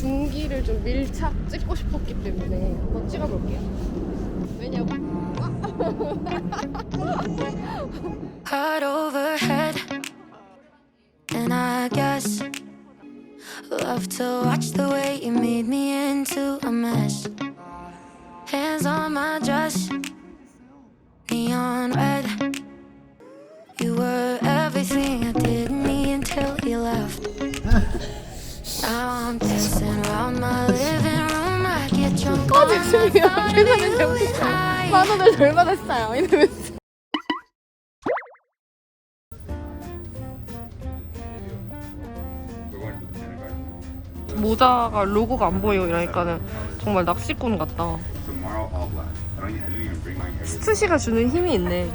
중기를 좀 밀착 찍고 싶었기 때문에 한번 찍어볼게요. 왜냐고? heart overhead. And I guess love to watch the way you made me into a mess. Hands on my dress, neon red. You 재밌어요. and I. 만 원을 덜 받았어요. 이러면서. 모자가 로고가 안 보여 이러니까는 정말 낚시꾼 같다. 스투시가 주는 힘이 있네.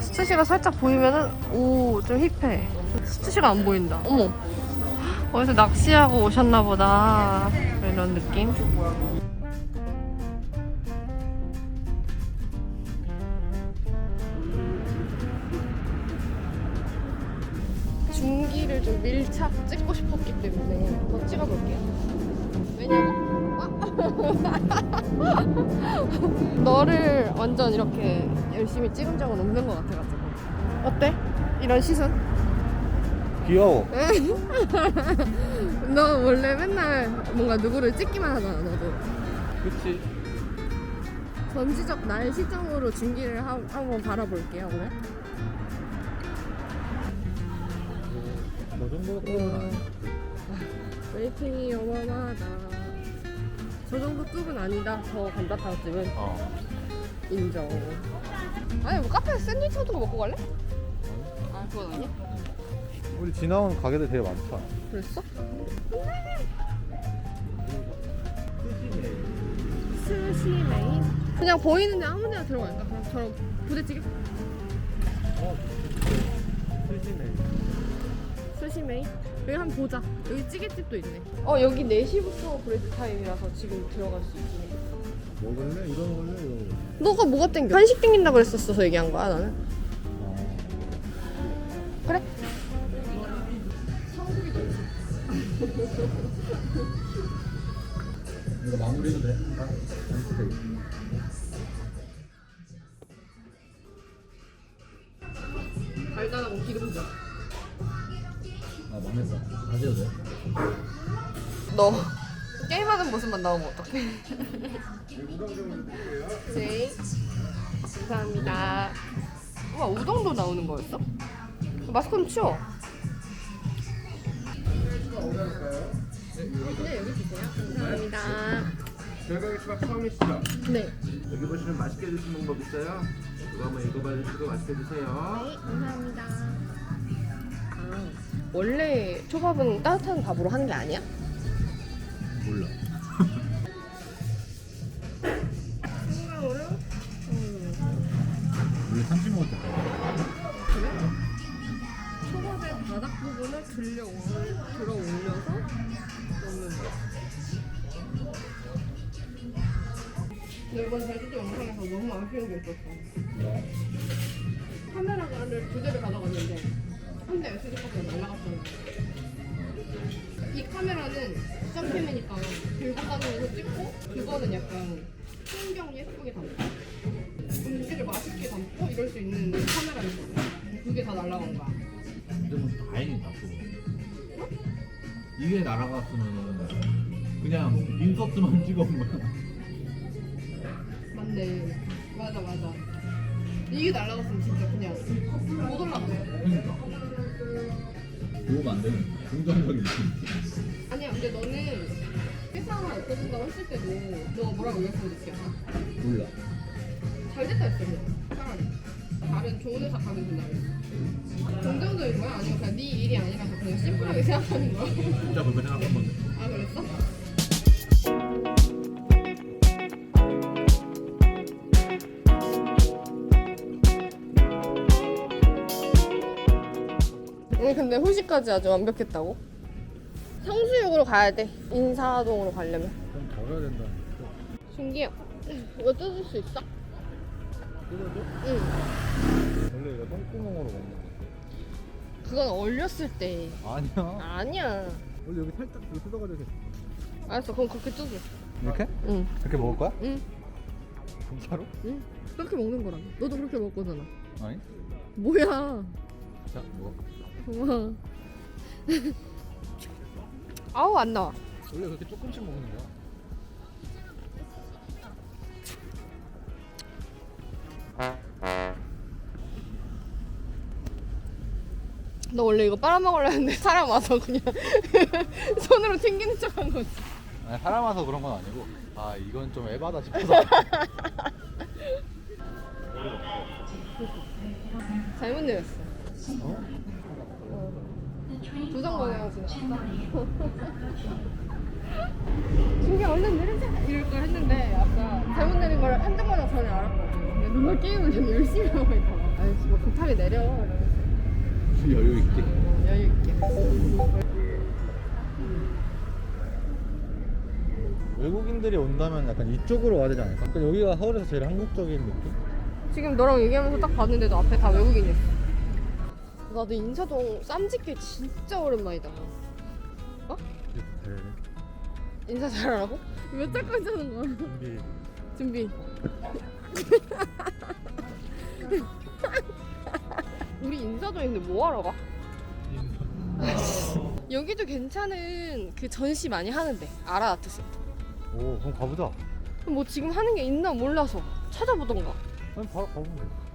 스투시가 살짝 보이면은 오 좀 힙해. 스투시가 안 보인다. 어머. 어디서 낚시하고 오셨나 보다. 이런 느낌. 중기를 좀 밀착 찍고 싶었기 때문에 한번 찍어볼게요. 왜냐고? 너를 완전 이렇게 열심히 찍은 적은 없는 것 같아가지고 어때? 이런 시선? 귀여워. 너 원래 맨날 뭔가 누구를 찍기만 하잖아 너도 그치. 전지적 날 시점으로 중기를 하, 한번 바라볼게요 오늘 저 정도 급은 아니야. 웨이팅이 어마어마하다 저 정도 급은 아니다 저 감자탕집은 어. 인정 아니 뭐 카페에서 샌드위치 같은 거 먹고 갈래? 아 그건 아니야? 우리 지나온 가게들 되게 많다. 그랬어? 스시 메인? 그냥 보이는데 아무 데나 들어갈까? 그럼 저런 부대찌개? 수시네. 스시 메인? 여기 한번 보자 여기 찌개집도 있네 어 여기 4시부터 브레이크 타임이라서 지금 들어갈 수 있네 먹을래? 이거 먹을래? 이거 먹을래? 너가 뭐가 땡겨? 한식 땡긴다 그랬었어서 얘기한 거야 나는 어. 그래? 이거 마무리해도 돼? 달달하고 기름져 아 망했어. 다시 해도 돼? 너 게임하는 모습만 나오면 어떡해 네 감사합니다 우와 우동도 나오는 거였어? 마스크 좀 치워 감사합니다 저희가 수박 처음이시죠? 네 여기 보시면 맛있게 드시는 방법 있어요. 이거 한번 읽어봐 주시고 맛있게 드세요. 네, 감사합니다. 아, 원래 초밥은 따뜻한 밥으로 하는 게 아니야? 몰라. 먹을 때. 그래? 초밥의 바닥 부분을 들려 올, 들 너무 아쉬운 게 있었어. 카메라를 두 대를 가져갔는데 한대 날라갔다는 거야. 이 카메라는 수정캠이니까 들고 다니면서 찍고 그거는 약간 풍경 예쁘게 담고 음식을 맛있게 담고 이럴 수 있는 카메라 있었어. 그게 다 날라간 거야. 근데 뭐 다행이다 또. 이게 날아갔으면은 그냥 인서트만 찍어온 거야. 맞네. 맞아 맞아. 이게 날라갔으면 진짜 그냥 못 올라가. 그러니까. 도움 안 되는 긍정적인 느낌. 아니야 근데 너는 세상을 없애준다고 했을 때도 너가 뭐라고 얘기했어 느꼈어? 몰라. 잘 됐다 했어 그냥 차라리. 다른 좋은 회사 가면 된다고. 긍정적인 거야? 아니면 그냥 네 일이 아니라서 그냥 심플하게 생각하는 거야? 진짜 그렇게 생각한 건데. 아 그랬어? 오늘 근데 후식까지 아주 완벽했다고? 성수역으로 가야 돼 인사동으로 가려면 좀 덜어야 된다. 신기해 이거 뜯을 수 있어? 뜯어줘? 응 원래 이거 똥구멍으로 먹는 거. 그건 얼렸을 때 아니야. 아니야 원래 여기 살짝 이렇게 뜯어가지고 알았어 그럼 그렇게 뜯어 이렇게? 응 그렇게 먹을 거야? 응. 진짜로? 응 그렇게 먹는 거랑 너도 그렇게 먹을 거잖아 아니 뭐야 자 먹어 우와 아우 안 나와. 원래 그렇게 조금씩 먹는 거야? 너 원래 이거 빨아먹으려 했는데 사람 와서 그냥 손으로 튕기는 척 한 거지. 아니 사람 와서 그런 건 아니고. 아 이건 좀 에바다 싶어서. 잘못 내렸어 방향 지났어 신경 얼른 내리자 이럴 걸 했는데 아까 잘못 내린 걸 한정거장 전에 알았거든 누가 게임을 되게 열심히 하고 있다가 아이 뭐 급하게 내려 여유 있게 여유 있게 외국인들이 온다면 약간 이쪽으로 와야 되지 않을까? 약간 여기가 서울에서 제일 한국적인 느낌? 지금 너랑 얘기하면서 딱 봤는데도 앞에 다 외국인이었어 나도 인사동 쌈짓게 진짜 오랜만이다 어? 네. 인사 잘하라고? 몇 달까지 하는 거야? 준비 준비. 우리 인사동인데 뭐 하러 가? 여기도 괜찮은 그 전시 많이 하는데 아트센터. 오 그럼 가보자 뭐 지금 하는 게 있나 몰라서 찾아보던가. 그럼 바로 가보면 돼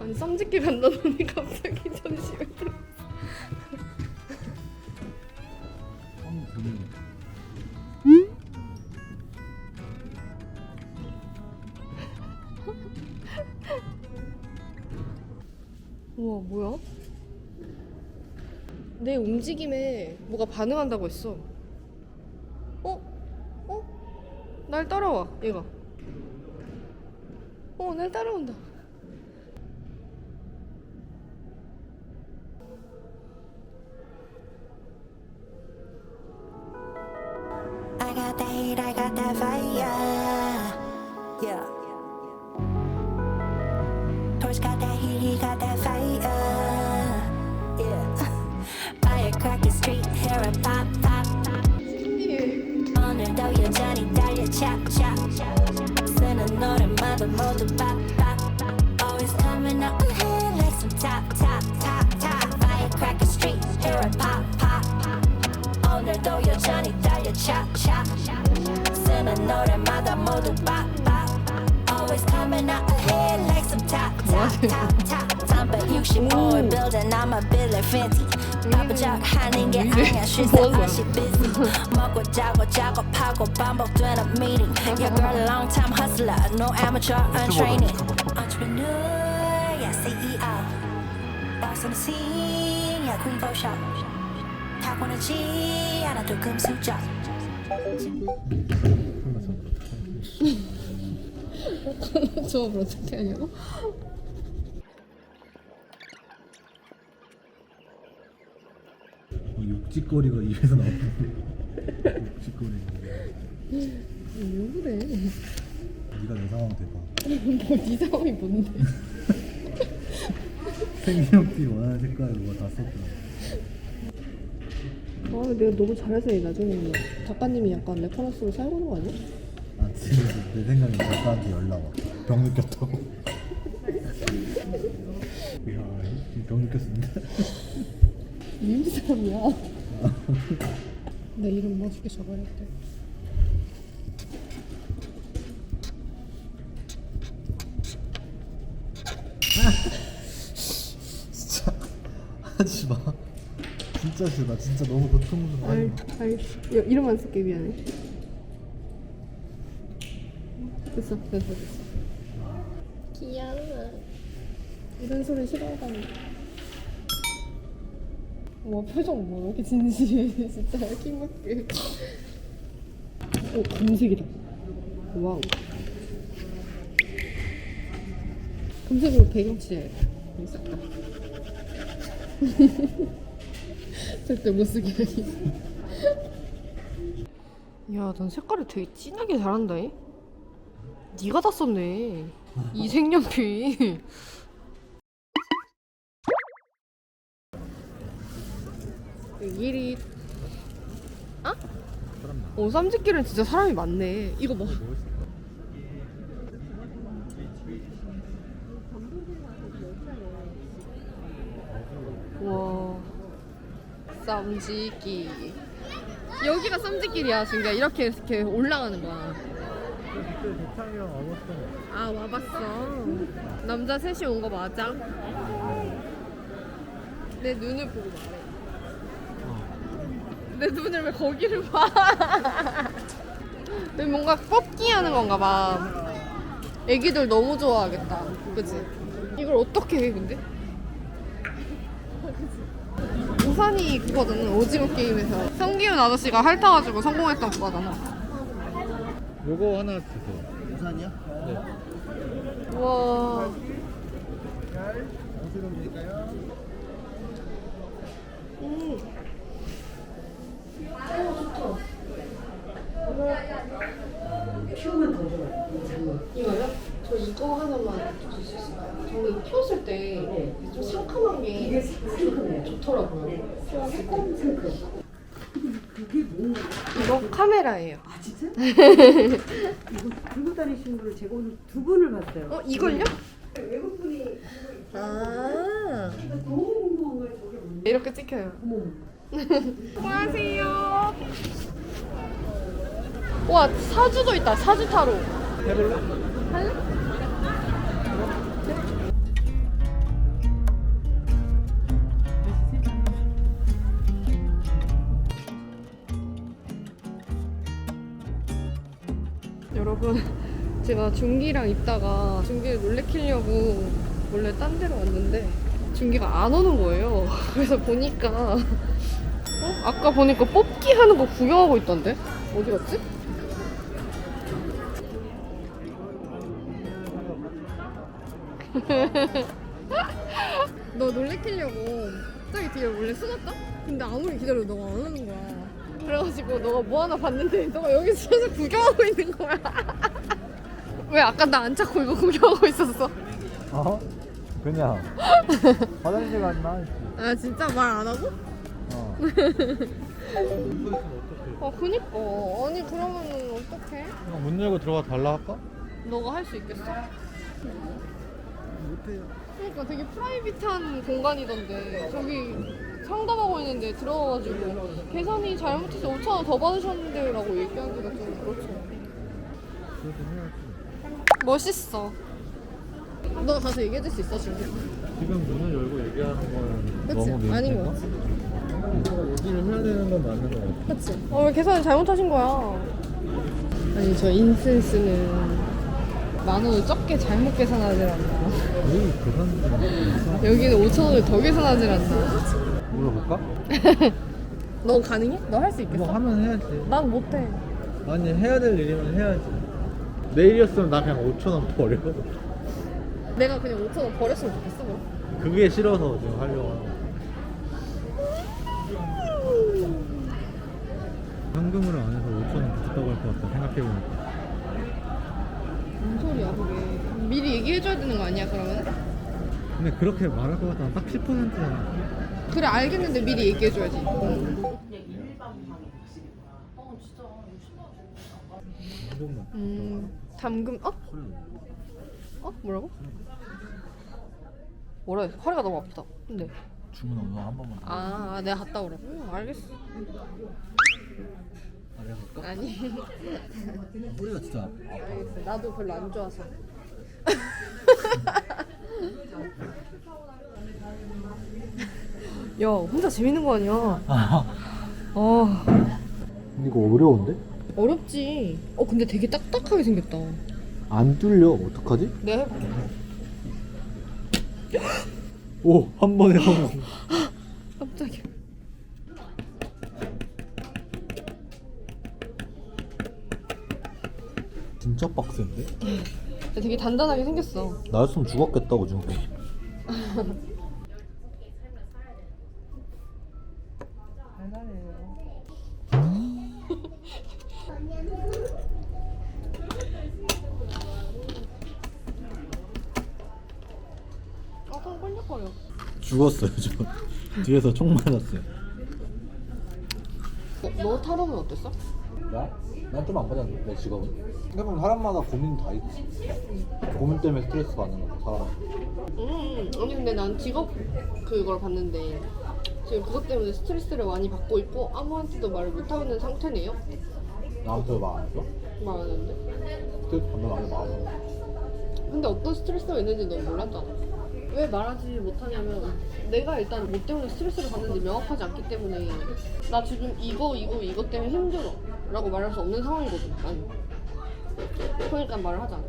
아니 쌈짓기 간다더니 갑자기 전시회 들어. 한번 보는 우와 뭐야? 내 움직임에 뭐가 반응한다고 했어. 어? 어? 날 따라와 얘가. 어, 날 따라온다. Got that heat, I got that fire. Yeah. Torch got that heat, he got that fire. Yeah. Firecracker street, hear a pop, pop. 오늘도 여전히 달려, chop, chop. 쓰는 노래마다 모두 pop, pop. Always coming up ahead like some top, top, top, top. Firecracker street, hear a pop, pop. 오늘도 여전히 달려 쓰는 노래마다 모두 빡빡 Always coming out ahead like some top top top top Tomber 65 building I'm a Billy Fenty 바쁘적하는 게 아니야 she's the one she busy 먹고 자고 작업하고 반복되는 meeting Yeah girl a long time hustler no amateur untraining Entrepreneur yeah CEO Boss on the scene yeah queen for show 타고나지 않아도 금수 저 조합을 어떻게 하냐고? 어, 육지거리가 입에서 나오는 육지거리 왜 그래? 네가 내 상황 대봐 뭐네 상황이 뭔데? 생명티 원하는 색깔로 다 썼더라 아 내가 너무 잘해서 얘 나중에 작가님이 약간 레퍼런스로 있는 거 아니야? 내 생각에 작가한테 연락 와 병 느꼈다고. 이야 병 느꼈습니다 미국 사람이야. 내 이름 멋있게 적어야겠다. 진짜. 하지 마. 진짜 싫어. 나 진짜 너무 고통스러워. 아이, 아이, 야, 이름 안 쓸게 미안해. 됐어, 됐어, 됐어. 귀여워. 이런 소리 싫어하다니. 와 표정 뭐 이렇게 진지해 진짜 킹받게. 오 금색이다. 와우. 금색으로 배경 칠해야겠다. 여기 싹 다. 절대 못 쓰게 하기. 야, 넌 색깔을 되게 진하게 잘한다. 잉? 네가 다 썼네. 이 색연필. 일이 많아. 어 쌈짓길은 진짜 사람이 많네. 이거 봐. 와 쌈짓길. 여기가 쌈짓길이야 지금 이렇게 이렇게 올라가는 거야. 그때 대창이랑 와봤어. 아 와봤어. 남자 셋이 온 거 맞아? 내 눈을 보고 말해. 내 눈을 왜 거기를 봐? 왜 뭔가 뽑기 하는 건가 봐. 애기들 너무 좋아하겠다. 그치? 이걸 어떻게 해 근데? 우산이 그거잖아 오징어 게임에서 성기훈 아저씨가 핥아가지고 성공했던 그거잖아. 요거 하나 주세요. 우산이요? 네. 우와. 어디로 드릴까요? 음. 이거요? 저 이거 하나만 주실 수 있을까요? 저는 키웠을 때 좀 상큼한 게 좋더라고요. 이거 카메라예요. 아 진짜? 이거 들고 다니시는 분을 제가 오늘 두 분을 봤어요. 어 이걸요? 외국 분이 아 너무 궁금한 거예요. 저게. 이렇게 찍혀요. 어머. 안녕하세요. 와 사주도 있다. 사주 타로. 해볼래? 할래? 제가 준기랑 있다가 준기를 놀래키려고 원래 딴 데로 왔는데 준기가 안 오는 거예요 그래서 보니까 어? 아까 보니까 뽑기 하는 거 구경하고 있던데 어디 갔지? 너 놀래키려고 저기 뒤에 원래 숨었다? 근데 아무리 기다려도 너가 안 오는 거야. 그래가지고 너가 뭐 하나 봤는데 너가 여기 서서 구경하고 있는 거야. 왜 아까 나 안 찾고 이거 구경하고 있었어? 어? 그냥 화장실 갔나? 아 진짜 말 안 하고? 어. 아 그니까 아니 그러면은 어떡해? 그냥 문 열고 들어가 달라 할까? 너가 할 수 있겠어? 못해요. 그러니까 되게 프라이빗한 공간이던데 저기 상담하고 있는데 들어가가지고 계산이 잘못해서 5천 원 더 받으셨는데 라고 얘기하기가 좀 그렇죠 그래도. 멋있어 너 가서 얘기해줄 수 있어 지금? 지금 문을 열고 얘기하는 건 그치? 너무 아닌? 것 같아 얘기를 해야 되는 건 맞는 것 같아. 그치? 어, 왜 계산을 잘못하신 거야? 아니 저 인센스는 만 원을 적게 잘못 계산하질 않나 우리 계산 좀 여기는 5천 원을 더 계산하질 않나 물어볼까? 너 가능해? 너 할수뭐 있겠어? 하면 해야지. 난 못해 아니 해야 될 일이면 해야지. 내일이었으면 나 그냥 5천 원 버려. 내가 그냥 5천 원 버렸으면 좋겠어 그럼 그게 싫어서 지금 하려고 하는 거야. 현금으로 안 해서 5천 원 붙었다고 할 것 같다 생각해보니까 뭔 소리야 그게 미리 얘기해줘야 되는 거 아니야 그러면? 근데 그렇게 말할 것 같아 딱 10%잖아 그래 알겠는데 미리 얘기해줘야지 이것만 음 담금 어? 어? 뭐라고? 뭐래 허리가 너무 아프다. 근데. 주문 오늘 한 번만 더. 아 아, 내가 갔다 오라고? 응, 알겠어. 말해볼까? 아니. 허리가 진짜 아파. 알겠어. 나도 별로 안 좋아서. 야 혼자 재밌는 거 아니야? 어. 이거 어려운데? 어렵지. 어 근데 되게 딱딱하게 생겼다. 안 뚫려? 어떡하지? 내가 해볼게. 오 한 번에 성공 깜짝이야. 진짜 빡센데? 근데 되게 단단하게 생겼어. 나였으면 죽었겠다고 지금 아 죽었어요 저 뒤에서 총 맞았어요 어, 너 타로는 어땠어? 나? 난 좀 안 받았는데 내 직업은 생각해보면 사람마다 고민 다 있지 고민 때문에 스트레스 받는 거고 사람 음, 아니 근데 난 직업 그걸 봤는데 지금 그것 때문에 스트레스를 많이 받고 있고 아무한테도 말을 못하고 있는 상태네요? 나한테 말안 했어? 말안 했는데 스트레스 받는 말안 했어 근데 어떤 스트레스가 있는지 넌 몰랐잖아 왜 말하지 못하냐면 내가 일단 뭐 때문에 스트레스를 받는지 명확하지 않기 때문에 나 지금 이거 이거 이거 때문에 힘들어 라고 말할 수 없는 상황이거든 난 그러니까 말을 하지 않아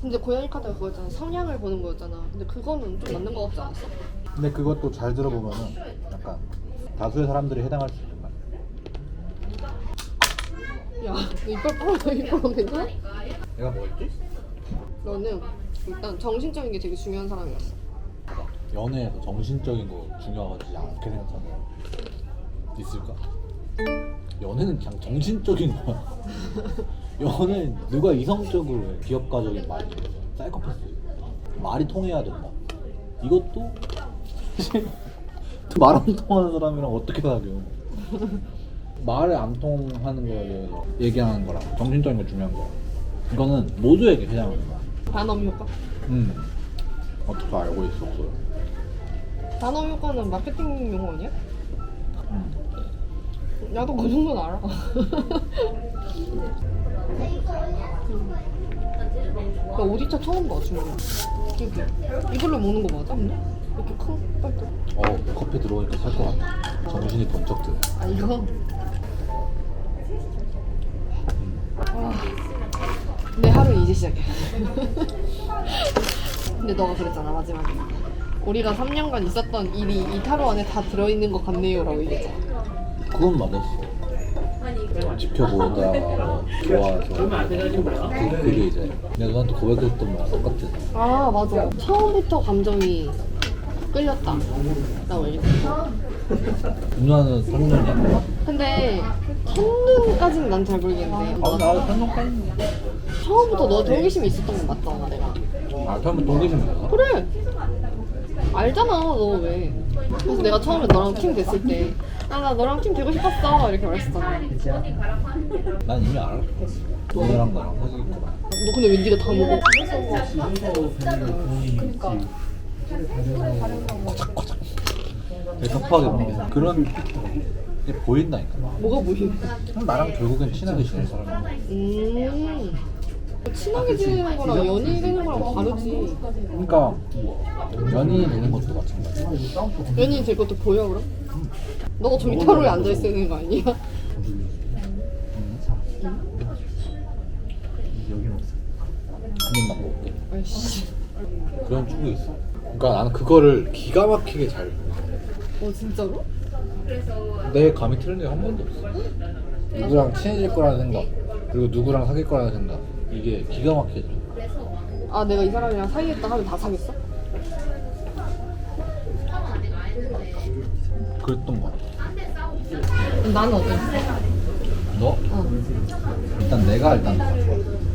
근데 고양이 카드가 그거였잖아 성향을 보는 거였잖아 근데 그거는 좀 맞는 거 같지 않았어? 근데 그것도 잘 들어보면은 약간 다수의 사람들이 해당할 수 있는 말 야, 너 이빨 빨아, 이빨 괜찮아? 내가 뭐 했지? 너는 일단 정신적인 게 되게 중요한 사람이었어. 연애에서 정신적인 거 중요하지 않게 생각하는 사람 있을까? 연애는 그냥 정신적인 거야. 연애는 누가 이성적으로 해. 기업가적인 말이 사이코패스. 말이 통해야 된다. 이것도 말 안 통하는 사람이랑 어떻게 사겨 말을 안 통하는 거에 대해서 얘기하는 거랑 정신적인 거 중요한 거야. 이거는 모두에게 해당하는 거야 단엄 효과? 음 어떻게 알고 있었어요? 단엄 효과는 마케팅 용어 아니야? 음. 나도 그 정도는 알아. 나 오디차 처음 봐, 중국. 이렇게. 이걸로 먹는 거 맞아, 근데? 이렇게 큰 빨대. 어 커피 들어오니까 살 것 같아 정신이 번쩍 드네 아, 이거? 와. 내 하루 이제 시작이야. 근데 너가 그랬잖아, 마지막에. 우리가 3년간 있었던 일이 이 타로 안에 다 들어있는 것 같네요. 라고 얘기했잖아. 그건 맞았어 지켜보다 좋아서 그, 그게 이제 내가 너한테 고백했던 거랑 똑같아 아, 맞아. 처음부터 감정이 끌렸다. 라고 얘기했어. 누나는 3년이야? 근데, 첫눈까지는 난 잘 모르겠는데. 아 나도 3년까지 처음부터 너한테 호기심이 있었던 건 맞잖아, 내가. 아 처음에 동기심 있어? 그래. 알잖아, 너 왜. 그래서 내가 처음에 너랑 팀 됐을 때, 아, 나 너랑 팀 되고 싶었어. 이렇게 말했었잖아. 난 이미 알았어 너랑 나랑 거라 너 근데 왜 네가 다 먹어? 되게 섭하게 보는 그런 게 보인다니까 뭐가 보이는 나랑 결국엔 친하게 지낼 사람이야 음. 친하게 지내는 거랑 연인이 되는 거랑 다르지. 그러니까 연인이 되는 것도 마찬가지야 연인이 될 것도 보여, 그럼? 너가 저기 타로에 앉아 있어야 되는 거 아니야? 한 입만 먹을게 아이씨. 그런 축이 있어 그러니까 나는 그거를 기가 막히게 잘 어, 진짜로? 내 감이 틀린 적한 번도 없어. 누구랑 친해질 거라는 생각, 그리고 누구랑 사귈 거라는 생각, 이게 기가 막히게 돼. 아, 내가 이 사람이랑 사귀겠다 하면 다 사귀었어? 그랬던 거 같아. 나는 어때? 너? 어. 일단 내가 일단.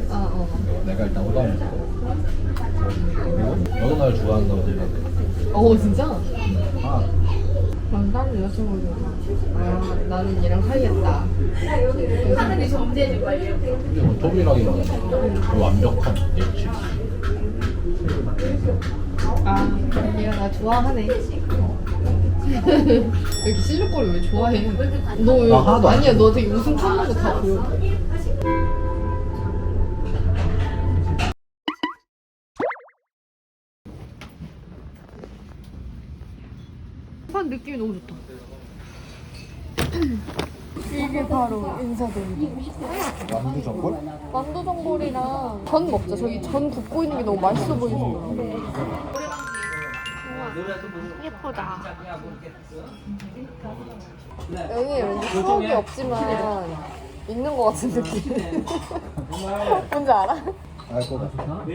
아, 어. 내가 일단 있어. 그리고 너도 날 좋아한다고 생각해. 어, 진짜? 아, 난 다른 여자친구들 아 나는 얘랑 사귀겠다 뭐 톱이라기보다는 그 완벽한 예측. 아 얘가 나 좋아하네 왜 이렇게 실룩거리 왜 좋아해 너왜 아, 하나도 안 아니야 너 되게 웃음 참는 거 다 보여 한 느낌이 너무 좋다 이게 바로 인사동이다 완두 전골? 만두 전골이랑 전 먹자. 저기 전 굽고 있는 게 너무 맛있어 보이서. 예쁘다. 여기 왠지 추억이 없지만 있는 것 같은 느낌. 뭔지 알아? 알 거다. 맛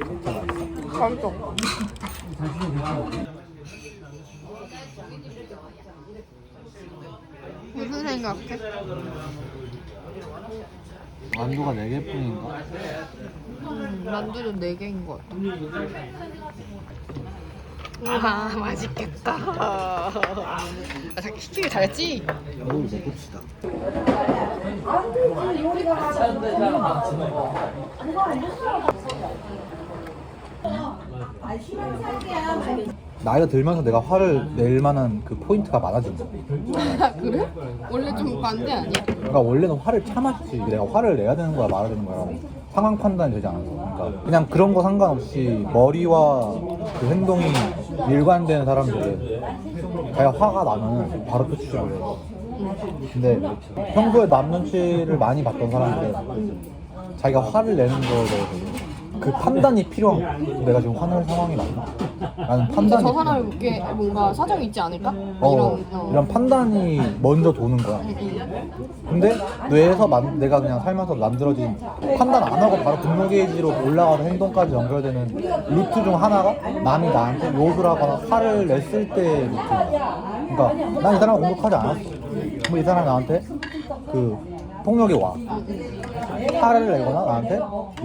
있어. 무슨 생각해? 만두가 4개뿐인가? 음, 만두는 4개인 것 같아. 와 맛있겠다. 아, 자기 시키길 잘했지? 이거 먹읍시다 나이가 들면서 내가 화를 낼 만한 그 포인트가 많아진 거야. 그래? 원래 좀 반대 아니야? 그러니까 원래는 화를 참았지. 내가 화를 내야 되는 거야 말아야 되는 거야. 상황 판단이 되지 않아서. 그러니까 그냥 그런 거 상관없이 머리와 그 행동이 일관되는 사람들은 자기가 화가 나면 바로 표출을 해. 근데 평소에 남 눈치를 많이 봤던 사람들은 자기가 화를 내는 거에 대해서 그 판단이 필요한 내가 지금 화낼 상황이 맞나? 라는 근데 판단이 저 사람이 필요한 게 뭔가 사정이 있지 않을까? 어, 이런 어. 이런 판단이 먼저 도는 거야 근데 뇌에서 만- 내가 그냥 살면서 만들어진 판단 안 하고 바로 분노 게이지로 올라가는 행동까지 연결되는 루트 중 하나가 남이 나한테 욕을 하거나 화를 냈을 때 루트야. 그러니까 난 이 사람 공격하지 않았어. 뭐이 사람이 나한테 그 폭력이 와. 화를 내거나 나한테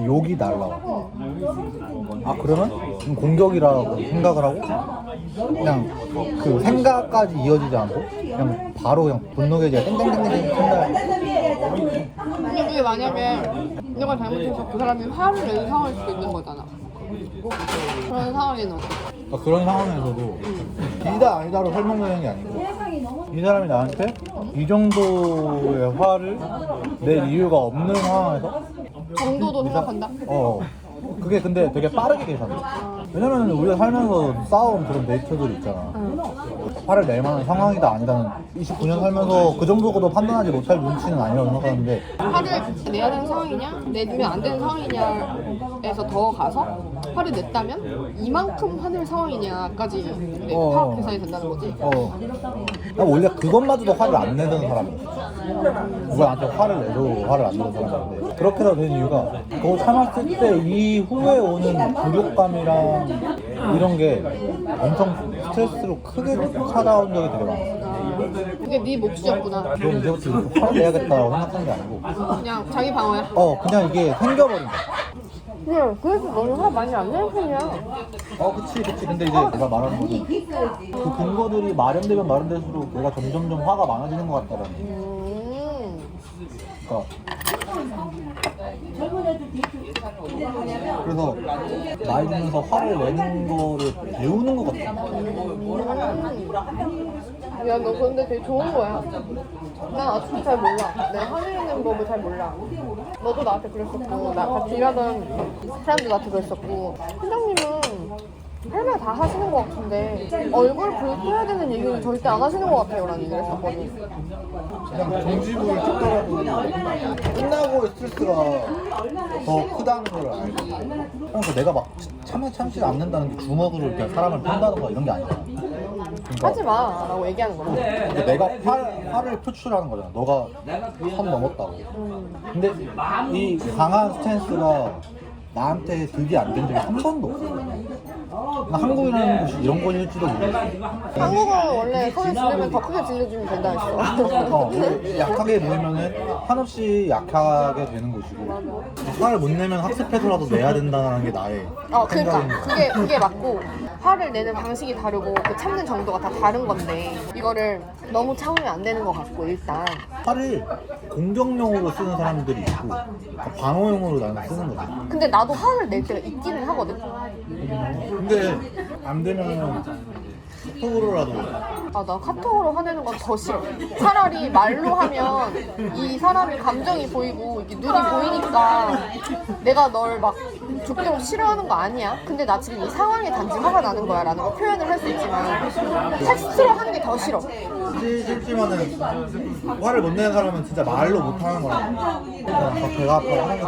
욕이 날라와. 아 그러면 좀 공격이라고 생각을 하고 그냥 그 생각까지 이어지지 않고 그냥 바로 그냥 분노 게이지가 땡땡땡땡 생각 근데 그게 만약에 내가 잘못해서 그 사람이 화를 내는 상황일 수도 있는 거잖아. 그런 상황에는 어때? 그러니까 그런 상황에서도 이다 아니다로 설명되는 게 아니고 이 사람이 나한테 이 정도의 화를 낼 이유가 없는 상황에서 정도도 생각한다? 어 그게 근데 되게 빠르게 계산돼. 왜냐면 우리가 살면서 쌓아온 그런 데이터들이 있잖아 화를 낼 만한 상황이다 아니다는 29년 살면서 그 정도고도 판단하지 못할 눈치는 아니라고 생각하는데 화를 내야 되는 상황이냐, 내면 안 되는 상황이냐에서 더 가서 화를 냈다면 이만큼 화낼 상황이냐까지 내 어. 파악 계산이 된다는 거지. 어. 나 원래 그것마저도 화를 안 내는 사람이야. 누가 나한테 화를 내도 화를 안 내는 사람인데 그렇게 해서 된 이유가 그거 참았을 때 이후에 오는 굴욕감이랑 이런 게 엄청 스트레스로 크게 찾아온 적이 되게 많아. 그게 네 몫이었구나. 그럼 이제부터 이렇게 화를 내야겠다고 생각한 게 아니고 그냥 자기 방어야. 어 그냥 이게 생겨버린 거야. 그래, 그래서 너는 화 많이 안 내는 편이야. 어 그치 그치 근데 이제 내가 말하는 거는 그 근거들이 마련되면 마련될수록 내가 점점점 화가 많아지는 것 같다라는. 음. 그러니까 그래서 나이 들면서 화를 내는 거를 배우는 것 같아. 야, 너 근데 되게 좋은 거야. 난 아직도 잘 몰라. 내가 화내는 법을 잘 몰라. 너도 나한테 그랬었고, 나 같이 일하던 사람도 나한테 그랬었고. 팀장님은 할 말 다 하시는 것 같은데, 얼굴 불태워야 되는 얘기는 절대 안 하시는 것 같아요. 라는 얘기를 했었거든. 그냥 종지부를 찍더라도 끝나고 스트레스가 더 크다는 걸 알고. 그러니까 내가 막 참아 참지 않는다는 게 주먹으로 이렇게 사람을 푼다던가 이런 게 아니잖아. 그러니까 하지 마. 라고 얘기하는 거야. 근데 내가 화, 화를 표출하는 거잖아. 너가 선 넘었다고. 근데 이 강한 스탠스가 나한테 득이 안 된 적이 한 번도 없어. 나 한국이라는 곳이 이런 곳일지도 모르겠어. 한국은 원래 소리 지르면 더 크게 질러주면 된다 했어. 어, 약하게 보이면은 한없이 약하게 되는 곳이고 화를 못 내면 학습해서라도 내야 된다는 게 나의 어, 그러니까 생각인 그게 그게 맞고 화를 내는 방식이 다르고 그 참는 정도가 다 다른 건데 이거를 너무 참으면 안 되는 것 같고 일단 화를 공격용으로 쓰는 사람들이 있고 방어용으로 나는 쓰는 거지. 근데 나도 화를 낼 때가 있기는 하거든. 근데 안 되면 속으로라도 아 나 카톡으로 화내는 건 더 싫어. 차라리 말로 하면 이 사람의 감정이 보이고 이게 눈이 보이니까 내가 널 막 죽도록 싫어하는 거 아니야. 근데 나 지금 이 상황에 단지 화가 나는 거야 라는 거 표현을 할 수 있지만 텍스트로 하는 게 더 싫어. 싫- 싫지만은 화를 못 내는 사람은 진짜 말로 못 하는 거야. 그냥 더 배가 아파서 하는 거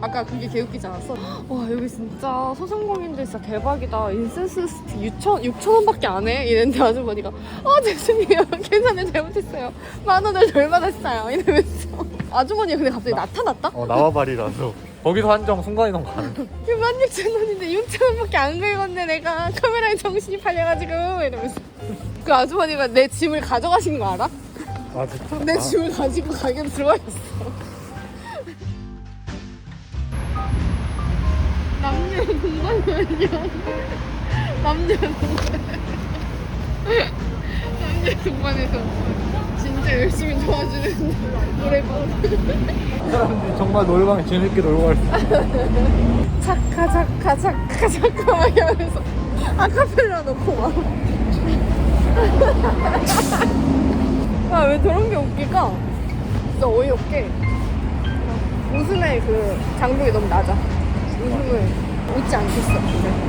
아까 그게 개웃기지 않았어? 와 여기 진짜 소상공인들 진짜 대박이다 인센스 스틱 6천, 6천 원밖에 안 해? 이랬는데 아주머니가 어 죄송해요 계산을 잘못했어요 만 원을 덜 받았어요 이러면서 아주머니가 근데 갑자기 나타났다? 어 나와바리라서 거기서 한정 순간이동 가능. 16,000원인데 6,000원밖에 안 긁었네 내가 카메라에 정신이 팔려가지고 이러면서 그 아주머니가 내 짐을 가져가신 거 알아? 아 진짜? 내 짐을 가지고 가게로 들어와 있어 공간이야 남녀 공간 남녀 공간에서 진짜 열심히 도와주는 노래방 이 사람들이 정말 노래방에 재밌게 놀고 갈 수. 있어. 착하 착하 착하 착하 막 이러면서 아카펠라 넣고 막. 아, 왜 저런 게 웃길까? 진짜 어이없게. 웃음의 그 장벽이 너무 낮아. 웃음을 웃지 않겠어.